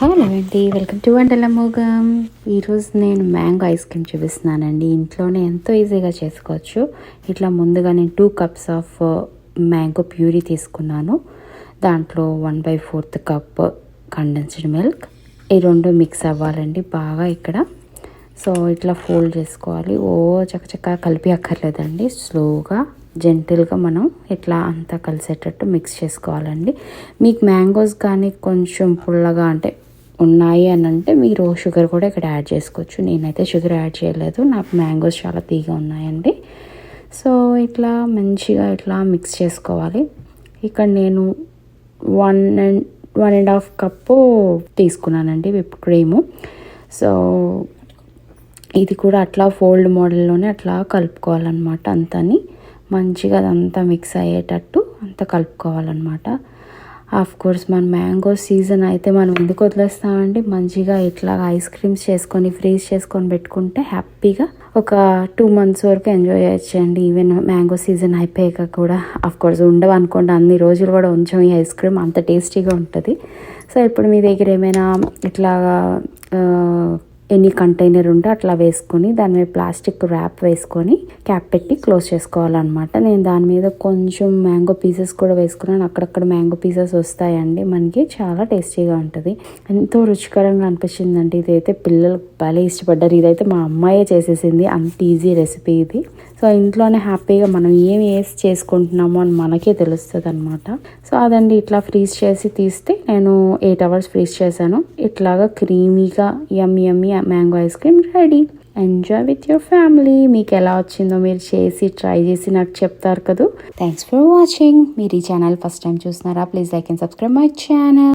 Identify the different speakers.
Speaker 1: Hello అండి welcome to వంటల మోగం ఈరోజు నేను మ్యాంగో ఐస్ క్రీమ్ చూపిస్తున్నానండి. ఇంట్లోనే ఎంతో ఈజీగా చేసుకోవచ్చు. ఇట్లా ముందుగా నేను two cups of mango puree తీసుకున్నాను. దాంట్లో one by fourth cup condensed milk ఈ రెండు మిక్స్ అవ్వాలండి బాగా ఇక్కడ. సో ఇట్లా ఫోల్డ్ చేసుకోవాలి. ఓ చక్కచక్క కలిపి అక్కర్లేదండి. స్లోగా జెంటిల్గా మనం ఇట్లా అంతా కలిసేటట్టు మిక్స్ చేసుకోవాలండి. మీకు మ్యాంగోస్ కానీ కొంచెం పుల్లగా అంటే ఉన్నాయి అని అంటే మీరు షుగర్ కూడా ఇక్కడ యాడ్ చేసుకోవచ్చు. నేనైతే షుగర్ యాడ్ చేయలేదు. నాకు మ్యాంగోస్ చాలా తీగా ఉన్నాయండి. సో ఇట్లా మంచిగా ఇట్లా మిక్స్ చేసుకోవాలి. ఇక్కడ నేను one and one and half cup తీసుకున్నానండి విప్ క్రీము సో ఇది కూడా అట్లా ఫోల్డ్ మోడల్లోనే అట్లా కలుపుకోవాలన్నమాట అంతని. మంచిగా అదంతా మిక్స్ అయ్యేటట్టు అంతా కలుపుకోవాలన్నమాట. ఆఫ్ కోర్స్ మన మ్యాంగో సీజన్ అయితే మనం ఎందుకు వదిలేస్తామండి? మంచిగా ఇట్లా ఐస్ క్రీమ్స్ చేసుకొని ఫ్రీజ్ చేసుకొని పెట్టుకుంటే హ్యాపీగా ఒక టూ మంత్స్ వరకు ఎంజాయ్ చేయొచ్చండి. ఈవెన్ మ్యాంగో సీజన్ అయిపోయాక కూడా. ఆఫ్ కోర్స్ ఉండవు అనుకోండి. అన్ని రోజులు కూడా ఉంచాం ఈ ఐస్ క్రీమ్ అంత టేస్టీగా ఉంటుంది. సో ఇప్పుడు మీ దగ్గర ఏమైనా ఇట్లా ఎన్ని కంటైనర్ ఉంటే అట్లా వేసుకొని దాని మీద ప్లాస్టిక్ ర్యాప్ వేసుకొని క్యాప్ పెట్టి క్లోజ్ చేసుకోవాలన్నమాట. నేను దాని మీద కొంచెం మ్యాంగో పీసెస్ కూడా వేసుకున్నాను. అక్కడక్కడ మ్యాంగో పీసెస్ వస్తాయండి. మనకి చాలా టేస్టీగా ఉంటుంది. ఎంతో రుచికరంగా అనిపించిందండి. ఇదైతే పిల్లలు భలే ఇష్టపడ్డారు. ఇదైతే మా అమ్మాయే చేసేసింది. అంత ఈజీ రెసిపీ ఇది. సో ఇంట్లోనే హ్యాపీగా మనం ఏం వేసి చేసుకుంటున్నామో అని మనకే తెలుస్తుంది అనమాట సో అదండి. ఇట్లా ఫ్రీజ్ చేసి తీస్తే నేను ఎయిట్ అవర్స్ ఫ్రీజ్ చేశాను. ఇట్లాగా క్రీమీగా ఎమ్ ఎమ్మి mango ice cream ready enjoy with your family మీకు ఎలా వచ్చిందో మీరు చేసి ట్రై చేసి నాకు చెప్తారు కదా. థ్యాంక్స్ ఫర్ వాచింగ్ మీరు ఈ ఛానల్ ఫస్ట్ టైం చూస్తున్నారా? Please like and subscribe my channel